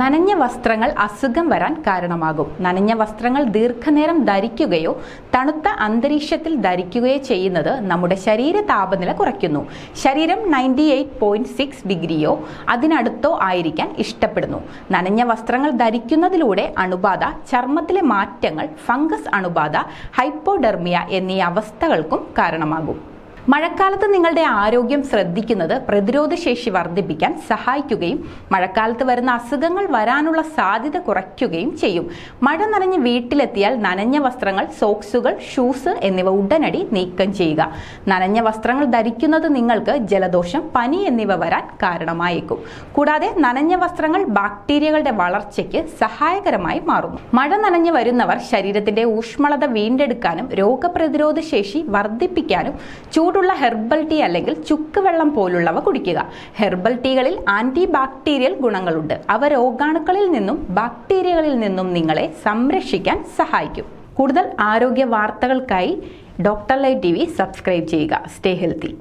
നനഞ്ഞ വസ്ത്രങ്ങൾ അസുഖം വരാൻ കാരണമാകും. നനഞ്ഞ വസ്ത്രങ്ങൾ ദീർഘനേരം ധരിക്കുകയോ തണുത്ത അന്തരീക്ഷത്തിൽ ധരിക്കുകയോ ചെയ്യുന്നത് നമ്മുടെ ശരീര താപനില കുറയ്ക്കുന്നു. ശരീരം നയന്റി എയ്റ്റ് പോയിന്റ് സിക്സ് ഡിഗ്രിയോ അതിനടുത്തോ ആയിരിക്കാൻ ഇഷ്ടപ്പെടുന്നു. നനഞ്ഞ വസ്ത്രങ്ങൾ ധരിക്കുന്നതിലൂടെ അണുബാധ ചർമ്മത്തിലെ മാറ്റങ്ങൾ ഫംഗസ് അണുബാധ ഹൈപ്പോഡെർമിയ എന്നീ അവസ്ഥകൾക്കും കാരണമാകും. മഴക്കാലത്ത് നിങ്ങളുടെ ആരോഗ്യം ശ്രദ്ധിക്കുന്നത് പ്രതിരോധശേഷി വർദ്ധിപ്പിക്കാൻ സഹായിക്കുകയും മഴക്കാലത്ത് വരുന്ന അസുഖങ്ങൾ വരാനുള്ള സാധ്യത കുറയ്ക്കുകയും ചെയ്യും. മഴ നനഞ്ഞ് വീട്ടിലെത്തിയാൽ നനഞ്ഞ വസ്ത്രങ്ങൾ സോക്സുകൾ ഷൂസ് എന്നിവ ഉടനടി നീക്കം ചെയ്യുക. നനഞ്ഞ വസ്ത്രങ്ങൾ ധരിക്കുന്നത് നിങ്ങൾക്ക് ജലദോഷം പനി എന്നിവ വരാൻ കാരണമായേക്കും. കൂടാതെ നനഞ്ഞ വസ്ത്രങ്ങൾ ബാക്ടീരിയകളുടെ വളർച്ചയ്ക്ക് സഹായകരമായി മാറുന്നു. മഴ നനഞ്ഞു വരുന്നവർ ശരീരത്തിന്റെ ഊഷ്മളത വീണ്ടെടുക്കാനും രോഗപ്രതിരോധ ശേഷി വർദ്ധിപ്പിക്കാനും ചൂടുള്ള ഹെർബൽ ടീ അല്ലെങ്കിൽ ചുക്ക് വെള്ളം പോലുള്ളവ കുടിക്കുക. ഹെർബൽ ടീകളിൽ ആന്റി ബാക്ടീരിയൽ ഗുണങ്ങളുണ്ട്. അവ രോഗാണുക്കളിൽ നിന്നും ബാക്ടീരിയകളിൽ നിന്നും നിങ്ങളെ സംരക്ഷിക്കാൻ സഹായിക്കും. കൂടുതൽ ആരോഗ്യ വാർത്തകൾക്കായി ഡോക്ടർ ലൈ ടി വി സബ്സ്ക്രൈബ് ചെയ്യുക. Stay healthy.